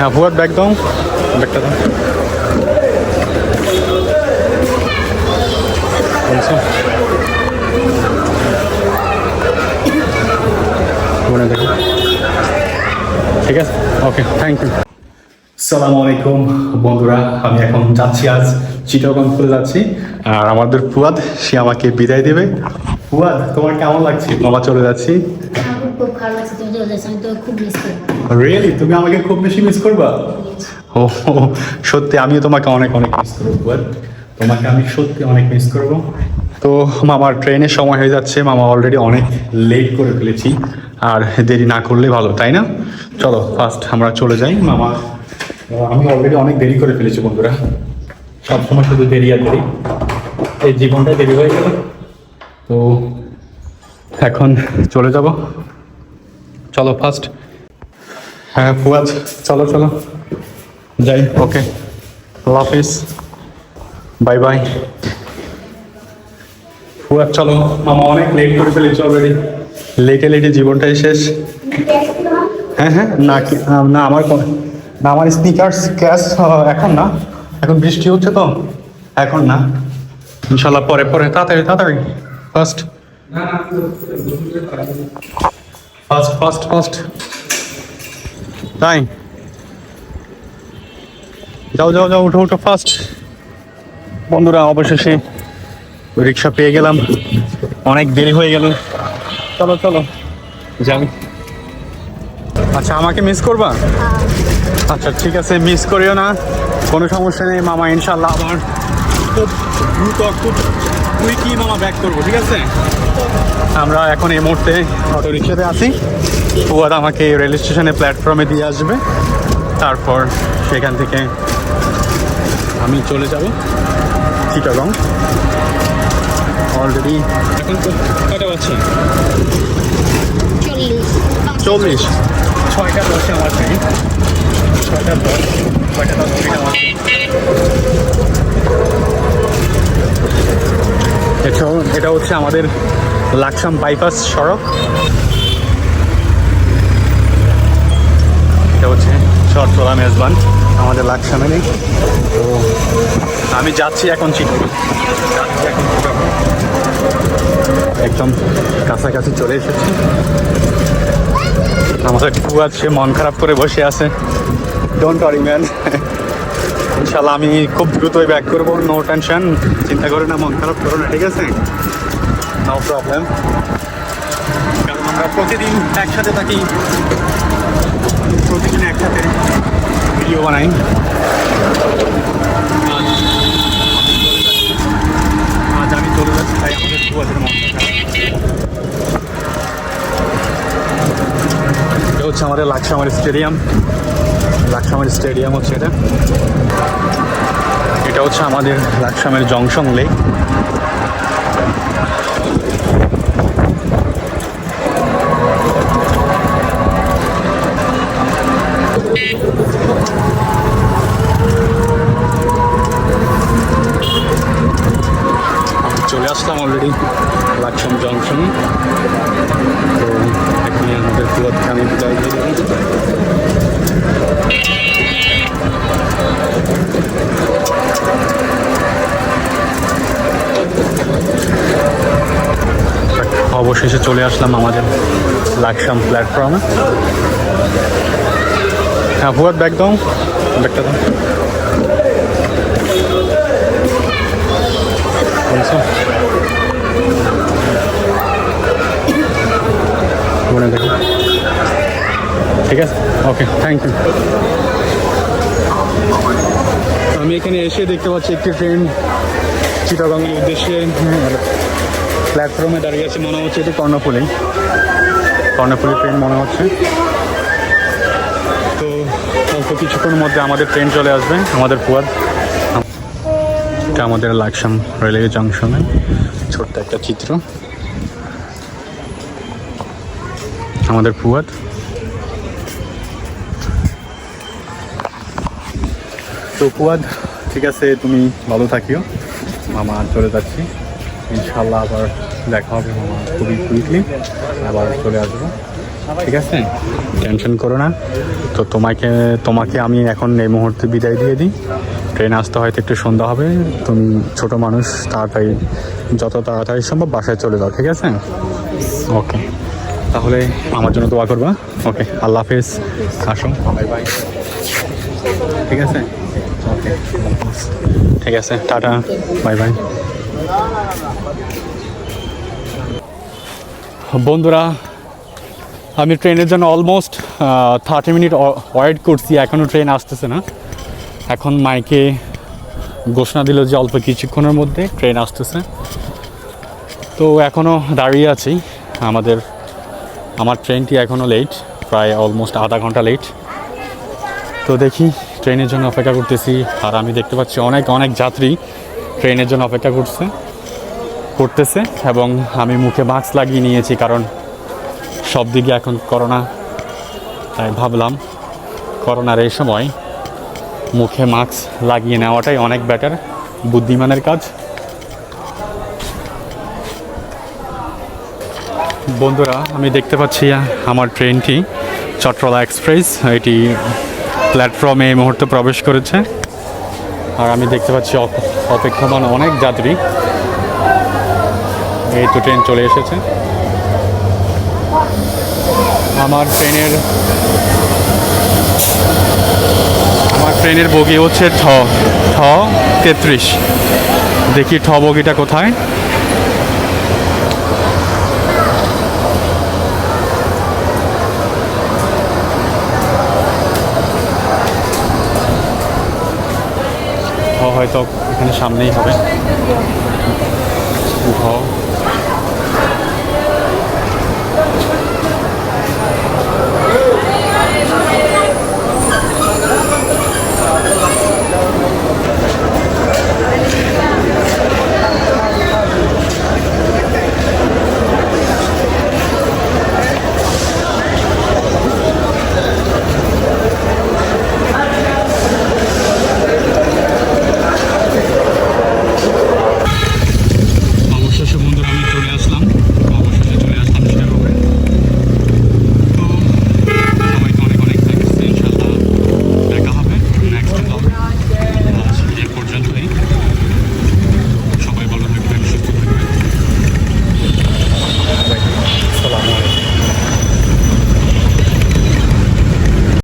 হ্যাঁ ফুয়াদ ব্যাগ দাও। ব্যাগটা দাও? দেখো। ঠিক আছে? ওকে থ্যাংক ইউ সালামু আলাইকুম বন্ধুরা। আমি এখন যাচ্ছি আজ চিটাগং করে যাচ্ছি। আর আমাদের ফুয়াদ সে আমাকে বিদায় দেবে। ফুয়াদ তোমার কেমন লাগছে? বাবা চলে যাচ্ছি। আমার খুব তুমি চলে যাচ্ছ আমি তো খুব মিস করব। রিয়েলি তুমি আমাকে খুব বেশি মিস করবা? ও সত্যি আমিও তোমাকে অনেক অনেক মিস করব তোমাকে আমি সত্যি অনেক মিস করব। তো মামার ট্রেনের সময় হয়ে যাচ্ছে মামা অলরেডি অনেক লেট করে ফেলেছি আর দেরি না করলে ভালো তাই না? চলো ফার্স্ট আমরা চলে যাই মামা। আমি অলরেডি অনেক দেরি করে ফেলেছি বন্ধুরা। সবসময় শুধু দেরি আর দেরি। এই জীবনটা দেরি হয়ে গেল। তো এখন চলে যাব। চলো ফার্স্ট হ্যাঁ ফুয়াদ, চলো চলো। যাই ওকে আল্লাহ হাফিজ। বাই বাই ফুয়াদ, চলো। মামা অনেক লেট করে ফেলেছি অলরেডি লেটে লেটে জীবনটাই শেষ। হ্যাঁ হ্যাঁ না কি- না, আমার না, আমার স্নিকার্স ক্যাশ এখন না। এখন বৃষ্টি হচ্ছে তো। এখন না। ইনশাল্লাহ পরে পরে, তাড়াতাড়ি তাড়াতাড়ি। ফার্স্ট ফার্স্ট ফার্স্ট তাই যাও যাও যাও, উঠো উঠো ফার্স্ট বন্ধুরা, অবশেষে রিক্সা পেয়ে গেলাম। অনেক দেরি হয়ে গেল। চলো চলো, যাই। আচ্ছা আমাকে মিস করবা? আচ্ছা ঠিক আছে মিস করিও না। কোনো সমস্যা নেই, মামা ইনশাল্লাহ আমার খুব দ্রুত, খুব কুইকই মামা ব্যাক করব ঠিক আছে? আমরা এখন এই মুহূর্তে অটো রিক্সাতে আছি। ফুয়াদ আমাকে রেল স্টেশনে প্ল্যাটফর্মে দিয়ে আসবে। তারপর সেখান থেকে আমি চলে যাব চিটাগং অলরেডি এখন তো কটা বাজছে? চল্লিশ। চল্লিশ। ছয়টা দশে আমার ট্রেন ছয়টা দশ ছয়টা দশ মিনিট আমার এটা হচ্ছে আমাদের লাকসাম বাইপাস সড়ক। এটা হচ্ছে চরতলা মেজবান, আমাদের লাকসামে নেই। তো আমি যাচ্ছি এখন চিটাগং একদম কাছাকাছি চলে এসেছি। আমাদের ফুয়াদ আছে, মন খারাপ করে বসে আছে। ডোন্ট ওয়ারি ম্যান ইনশাল্লাহ আমি খুব দ্রুতই ব্যাক করব নো টেনশন চিন্তা করো না, মন খারাপ করো না, ঠিক আছে? নো প্রবলেম কারণ আমরা প্রতিদিন একসাথে থাকি। প্রতিদিন একসাথে ভিডিও বানাই। আজ আমি চলে যাচ্ছি, তাই আমাদের ফুয়াদের মন খারাপ। এটা হচ্ছে আমাদের লাকসামের স্টেডিয়াম। লাকসামের স্টেডিয়াম হচ্ছে এটা। এটা হচ্ছে আমাদের লাকসামের জংশন লেক। চলে আসলাম অলরেডি লাকসাম জংশন। তো এখানে আমাদের আমি বিদায় দিয়ে অবশেষে চলে আসলাম আমাদের লাকসাম প্ল্যাটফর্মে হ্যাঁ ফুয়াদ ব্যাগ দাও, ব্যাগটা দাও? মনে ঠিক আছে? ওকে থ্যাংক ইউ আমি এখানে এসে দেখতে পাচ্ছি একটি ট্রেন চিটাগাংয়ের উদ্দেশ্যে। প্ল্যাটফর্মে দাঁড়িয়ে আছে মনে হচ্ছে এটি কর্ণফুলি। কর্ণফুলি ট্রেন মনে হচ্ছে। তো অল্প কিছুক্ষণের মধ্যে আমাদের ট্রেন চলে আসবে আমাদের ফুয়াদ। এটা আমাদের লাকসাম রেলওয়ে জংশনে ছোট্ট একটা চিত্র। আমাদের ফুয়াদ। তো ফুয়াদ ঠিক আছে তুমি ভালো থাকিও। মামা চলে যাচ্ছি। ইনশাল্লাহ আবার দেখা হবে মামা খুবই কুইকলি আবার চলে আসব। ঠিক আছে? টেনশন করো না। তো তোমাকে তোমাকে আমি এখন এই মুহূর্তে বিদায় দিয়ে দিই। ট্রেন আসতে হয়তো একটু সন্ধ্যা হবে। তুমি ছোট মানুষ তাড়াতাড়ি যত তাড়াতাড়ি সম্ভব বাসায় চলে যাও ঠিক আছে? ওকে। তাহলে আমার জন্য দোয়া করবা। ওকে আল্লাহ হাফেজ। আসো। Bye bye. ঠিক আছে? ওকে। ঠিক আছে টাটা। Bye bye. বন্ধুরা, আমি ট্রেনের জন্য অলমোস্ট থার্টি মিনিট ওয়েট করছি এখনও ট্রেন আসতেছে না। এখন মাইকে ঘোষণা দিল যে অল্প কিছুক্ষণের মধ্যে ট্রেন আসতেছে। তো এখনও দাঁড়িয়ে আছি, আমাদের, আমার ট্রেনটি এখনও লেট প্রায় অলমোস্ট আধা ঘণ্টা লেট তো দেখি ট্রেনের জন্য অপেক্ষা করতেছি, আর আমি দেখতে পাচ্ছি অনেক অনেক যাত্রী। ট্রেনের জন্য অপেক্ষা করছে, করতেছে এবং আমি মুখে মাস্ক লাগিয়ে নিয়েছি কারণ সব দিকে এখন করোনা তাই ভাবলাম করোনার এই সময় মুখে মাস্ক লাগিয়ে নেওয়াটাই অনেক বেটার বুদ্ধিমানের কাজ। বন্ধুরা, আমি দেখতে পাচ্ছি আমার ট্রেনটি চট্টলা এক্সপ্রেস, এটি প্ল্যাটফর্মে এই মুহূর্তে প্রবেশ করেছে। আর আমি দেখতে পাচ্ছি অপ- অপেক্ষমান অনেক যাত্রী। এই তো ট্রেন চলে এসেছে। আমার ট্রেনের আমার ট্রেনের বগি হচ্ছে ঠ ঠ তেত্রিশ। দেখি ঠ বগিটা কোথায়? হয়তো এখানে সামনেই হবে। ঘ